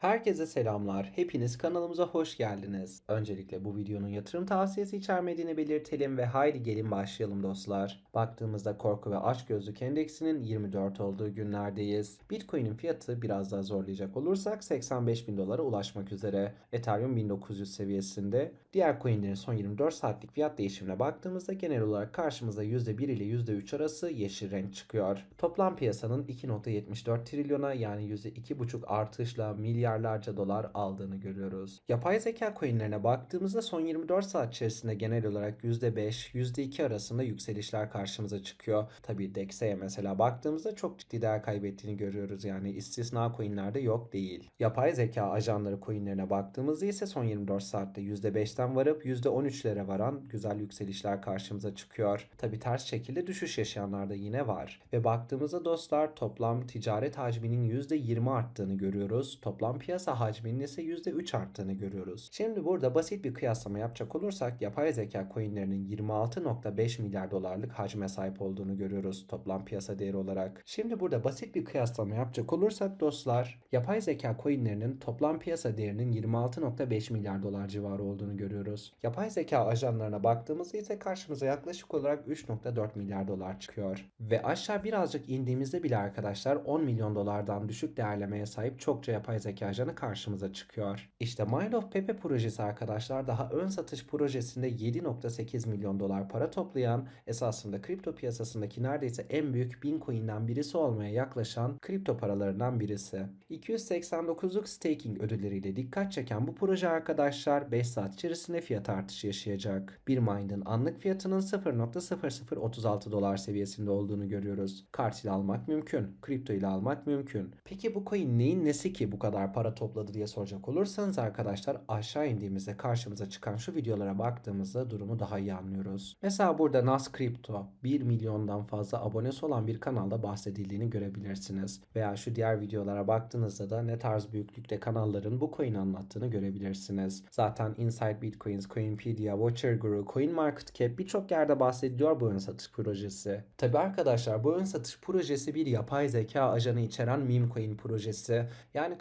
Herkese selamlar. Hepiniz kanalımıza hoş geldiniz. Öncelikle bu videonun yatırım tavsiyesi içermediğini belirtelim ve haydi gelin başlayalım dostlar. Baktığımızda korku ve açgözlük endeksinin 24 olduğu günlerdeyiz. Bitcoin'in fiyatı biraz daha zorlayacak olursak 85 bin dolara ulaşmak üzere. Ethereum 1900 seviyesinde. Diğer coinlerin son 24 saatlik fiyat değişimine baktığımızda genel olarak karşımıza %1 ile %3 arası yeşil renk çıkıyor. Toplam piyasanın 2.74 trilyona yani %2,5 artışla milyarlarca dolar aldığını görüyoruz. Yapay zeka coinlerine baktığımızda son 24 saat içerisinde genel olarak %5, %2 arasında yükselişler karşımıza çıkıyor. Tabii DEX'e mesela baktığımızda çok ciddi değer kaybettiğini görüyoruz. Yani istisna coinlerde yok değil. Yapay zeka ajanları coinlerine baktığımızda ise son 24 saatte %5'ten varıp %13'lere varan güzel yükselişler karşımıza çıkıyor. Tabii ters şekilde düşüş yaşayanlar da yine var. Ve baktığımızda dostlar toplam ticaret hacminin %20 arttığını görüyoruz. Toplam piyasa hacminin ise %3 arttığını görüyoruz. Şimdi burada basit bir kıyaslama yapacak olursak yapay zeka coinlerinin 26.5 milyar dolarlık hacme sahip olduğunu görüyoruz toplam piyasa değeri olarak. Şimdi burada basit bir kıyaslama yapacak olursak dostlar yapay zeka coinlerinin toplam piyasa değerinin 26.5 milyar dolar civarı olduğunu görüyoruz. Yapay zeka ajanlarına baktığımızda ise karşımıza yaklaşık olarak 3.4 milyar dolar çıkıyor. Ve aşağı birazcık indiğimizde bile arkadaşlar 10 milyon dolardan düşük değerlemeye sahip çokça yapay zeka ajanı karşımıza çıkıyor. İşte Mind of Pepe projesi arkadaşlar daha ön satış projesinde 7.8 milyon dolar para toplayan esasında kripto piyasasındaki neredeyse en büyük bin coin'den birisi olmaya yaklaşan kripto paralarından birisi. 289'luk staking ödülleriyle dikkat çeken bu proje arkadaşlar 5 saat içerisinde fiyat artışı yaşayacak. Bir mind'ın anlık fiyatının 0.0036 dolar seviyesinde olduğunu görüyoruz. Kart ile almak mümkün, kripto ile almak mümkün. Peki bu coin neyin nesi ki bu kadar para topladı diye soracak olursanız arkadaşlar aşağı indiğimizde karşımıza çıkan şu videolara baktığımızda durumu daha iyi anlıyoruz. Mesela burada Nas Crypto 1 milyondan fazla abonesi olan bir kanalda bahsedildiğini görebilirsiniz. Veya şu diğer videolara baktığınızda da ne tarz büyüklükte kanalların bu coin anlattığını görebilirsiniz. Zaten Inside Bitcoins, Coinpedia, Watcher Guru, CoinMarketCap birçok yerde bahsediliyor bu ön satış projesi. Tabi arkadaşlar bu ön satış projesi bir yapay zeka ajanı içeren meme coin projesi. Yani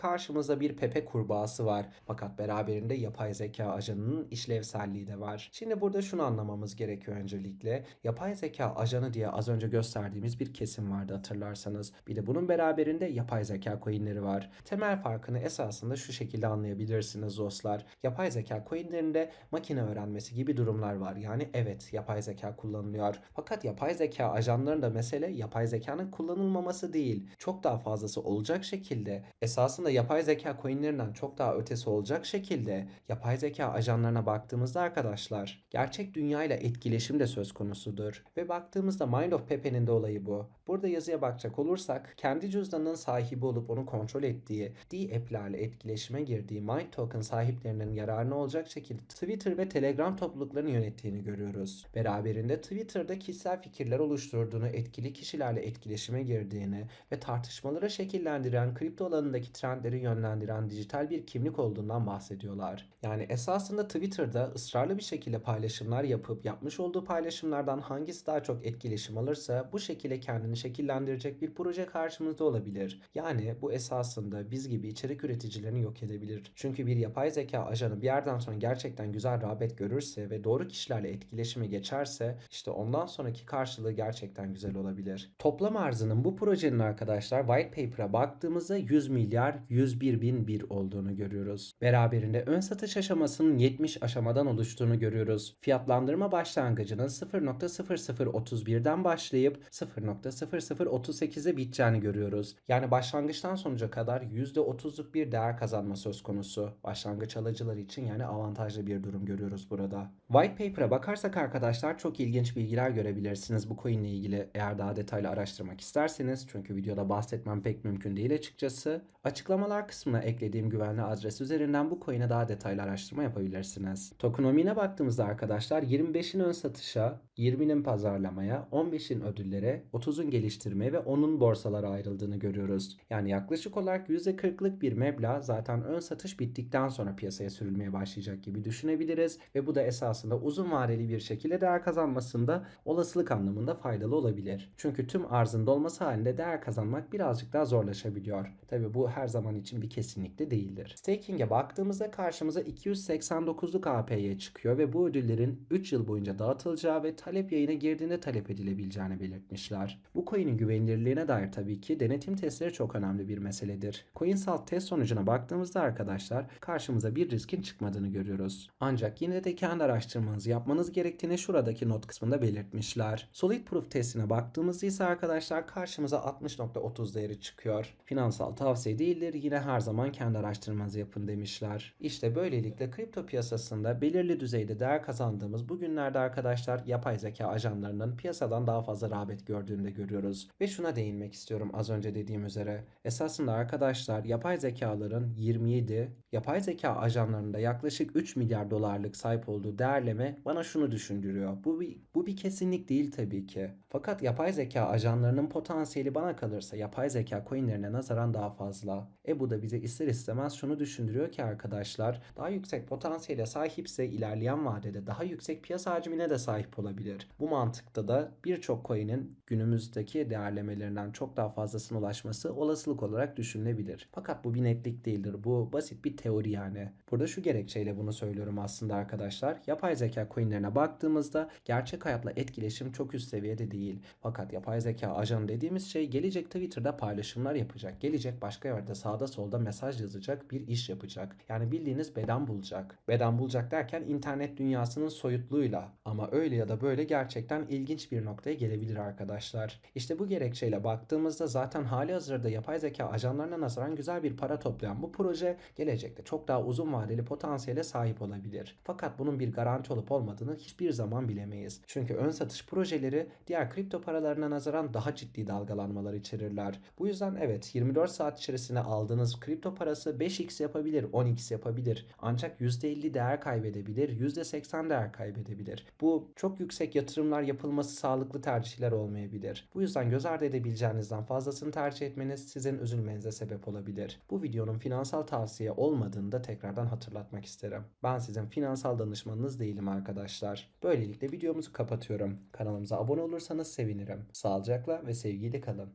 karşımızda bir Pepe kurbağası var. Fakat beraberinde yapay zeka ajanının işlevselliği de var. Şimdi burada şunu anlamamız gerekiyor öncelikle. Yapay zeka ajanı diye az önce gösterdiğimiz bir kesim vardı hatırlarsanız. Bir de bunun beraberinde yapay zeka coinleri var. Temel farkını esasında şu şekilde anlayabilirsiniz dostlar. Yapay zeka coinlerinde makine öğrenmesi gibi durumlar var. Yani evet yapay zeka kullanılıyor. Fakat yapay zeka ajanlarında mesele yapay zekanın kullanılmaması değil. Çok daha fazlası olacak şekilde esasında yapay zeka coinlerinden çok daha ötesi olacak şekilde yapay zeka ajanlarına baktığımızda arkadaşlar gerçek dünyayla etkileşim de söz konusudur. Ve baktığımızda Mind of Pepe'nin de olayı bu. Burada yazıya bakacak olursak kendi cüzdanının sahibi olup onu kontrol ettiği D-app'lerle etkileşime girdiği Mind Token sahiplerinin yararına olacak şekilde Twitter ve Telegram topluluklarını yönettiğini görüyoruz. Beraberinde Twitter'da kişisel fikirler oluşturduğunu, etkili kişilerle etkileşime girdiğini ve tartışmaları şekillendiren kripto alanındaki trendleri yönlendiren dijital bir kimlik olduğundan bahsediyorlar. Yani esasında Twitter'da ısrarlı bir şekilde paylaşımlar yapıp yapmış olduğu paylaşımlardan hangisi daha çok etkileşim alırsa bu şekilde kendini şekillendirecek bir proje karşımızda olabilir. Yani bu esasında biz gibi içerik üreticilerini yok edebilir. Çünkü bir yapay zeka ajanı bir yerden sonra gerçekten güzel rağbet görürse ve doğru kişilerle etkileşime geçerse işte ondan sonraki karşılığı gerçekten güzel olabilir. Toplam arzının bu projenin arkadaşlar white paper'a baktığımızda 100 milyar 101 bin bir olduğunu görüyoruz. Beraberinde ön satış aşamasının 70 aşamadan oluştuğunu görüyoruz. Fiyatlandırma başlangıcının 0.0031'den başlayıp 0.0038'e biteceğini görüyoruz. Yani başlangıçtan sonuca kadar %30'luk bir değer kazanma söz konusu. Başlangıç alıcılar için yani avantajlı bir durum görüyoruz burada. White paper'a bakarsak arkadaşlar çok ilginç bilgiler görebilirsiniz bu coin ile ilgili eğer daha detaylı araştırmak isterseniz. Çünkü videoda bahsetmem pek mümkün değil açıkçası. Açıklamalar kısmına eklediğim güvenli adres üzerinden bu coin'e daha detaylı araştırma yapabilirsiniz. Tokenomi'ne baktığımızda arkadaşlar 25'in ön satışa, 20'nin pazarlamaya, 15'in ödüllere, 30'un geliştirmeye ve 10'un borsalara ayrıldığını görüyoruz. Yani yaklaşık olarak %40'lık bir meblağ zaten ön satış bittikten sonra piyasaya sürülmeye başlayacak gibi düşünebiliriz ve bu da esasında uzun vadeli bir şekilde değer kazanmasında olasılık anlamında faydalı olabilir. Çünkü tüm arzın dolması halinde değer kazanmak birazcık daha zorlaşabiliyor. Tabi bu her zaman için bir kesinlikle değildir. Staking'e baktığımızda karşımıza 289'luk APY çıkıyor ve bu ödüllerin 3 yıl boyunca dağıtılacağı ve talep yayına girdiğinde talep edilebileceğini belirtmişler. Bu coin'in güvenilirliğine dair tabii ki denetim testleri çok önemli bir meseledir. CoinSalt test sonucuna baktığımızda arkadaşlar karşımıza bir riskin çıkmadığını görüyoruz. Ancak yine de kendi araştırmanızı yapmanız gerektiğini şuradaki not kısmında belirtmişler. Solid Proof testine baktığımızda ise arkadaşlar karşımıza 60.30 değeri çıkıyor. Finansal tavsiye değildir yine her zaman kendi araştırmanızı yapın demişler. İşte böylelikle kripto piyasasında belirli düzeyde değer kazandığımız bugünlerde arkadaşlar yapay zeka ajanlarının piyasadan daha fazla rağbet gördüğünü de görüyoruz. Ve şuna değinmek istiyorum az önce dediğim üzere. Esasında arkadaşlar yapay zekaların 27, yapay zeka ajanlarında yaklaşık 3 milyar dolarlık sahip olduğu değerleme bana şunu düşündürüyor. Bu bir, bu bir kesinlik değil tabii ki. Fakat yapay zeka ajanlarının potansiyeli bana kalırsa yapay zeka coinlerine nazaran daha fazla. E bu da bize ister istemez şunu düşündürüyor ki arkadaşlar daha yüksek potansiyele sahipse ilerleyen vadede daha yüksek piyasa hacmine de sahip olabilir. Bu mantıkta da birçok coin'in günümüzdeki değerlemelerinden çok daha fazlasına ulaşması olasılık olarak düşünülebilir. Fakat bu bir netlik değildir. Bu basit bir teori yani. Burada şu gerekçeyle bunu söylüyorum aslında arkadaşlar. Yapay zeka coinlerine baktığımızda gerçek hayatla etkileşim çok üst seviyede değil. Fakat yapay zeka ajanı dediğimiz şey gelecek Twitter'da paylaşımlar yapacak. Gelecek başka yerde sağda solda mesaj yazacak bir iş yapacak. Yani bildiğiniz beden bulacak. Beden bulacak derken internet dünyasının soyutluğuyla ama öyle ya da böyle gerçekten ilginç bir noktaya gelebilir arkadaşlar. İşte bu gerekçeyle baktığımızda zaten hali hazırda yapay zeka ajanlarına nazaran güzel bir para toplayan bu proje gelecekte çok daha uzun vadeli potansiyele sahip olabilir. Fakat bunun bir garanti olup olmadığını hiçbir zaman bilemeyiz. Çünkü ön satış projeleri diğer kripto paralarına nazaran daha ciddi dalgalanmalar içerirler. Bu yüzden evet 24 saat içerisinde aldığınız kripto parası 5x yapabilir, 10x yapabilir. Ancak %50 değer kaybedebilir, %80 değer kaybedebilir. Bu çok yüksek yatırımlar yapılması sağlıklı tercihler olmayabilir. Bu yüzden göz ardı edebileceğinizden fazlasını tercih etmeniz sizin üzülmenize sebep olabilir. Bu videonun finansal tavsiye olmadığını da tekrardan hatırlatmak isterim. Ben sizin finansal danışmanınız değilim arkadaşlar. Böylelikle videomuzu kapatıyorum. Kanalımıza abone olursanız sevinirim. Sağlıcakla ve sevgiyle kalın.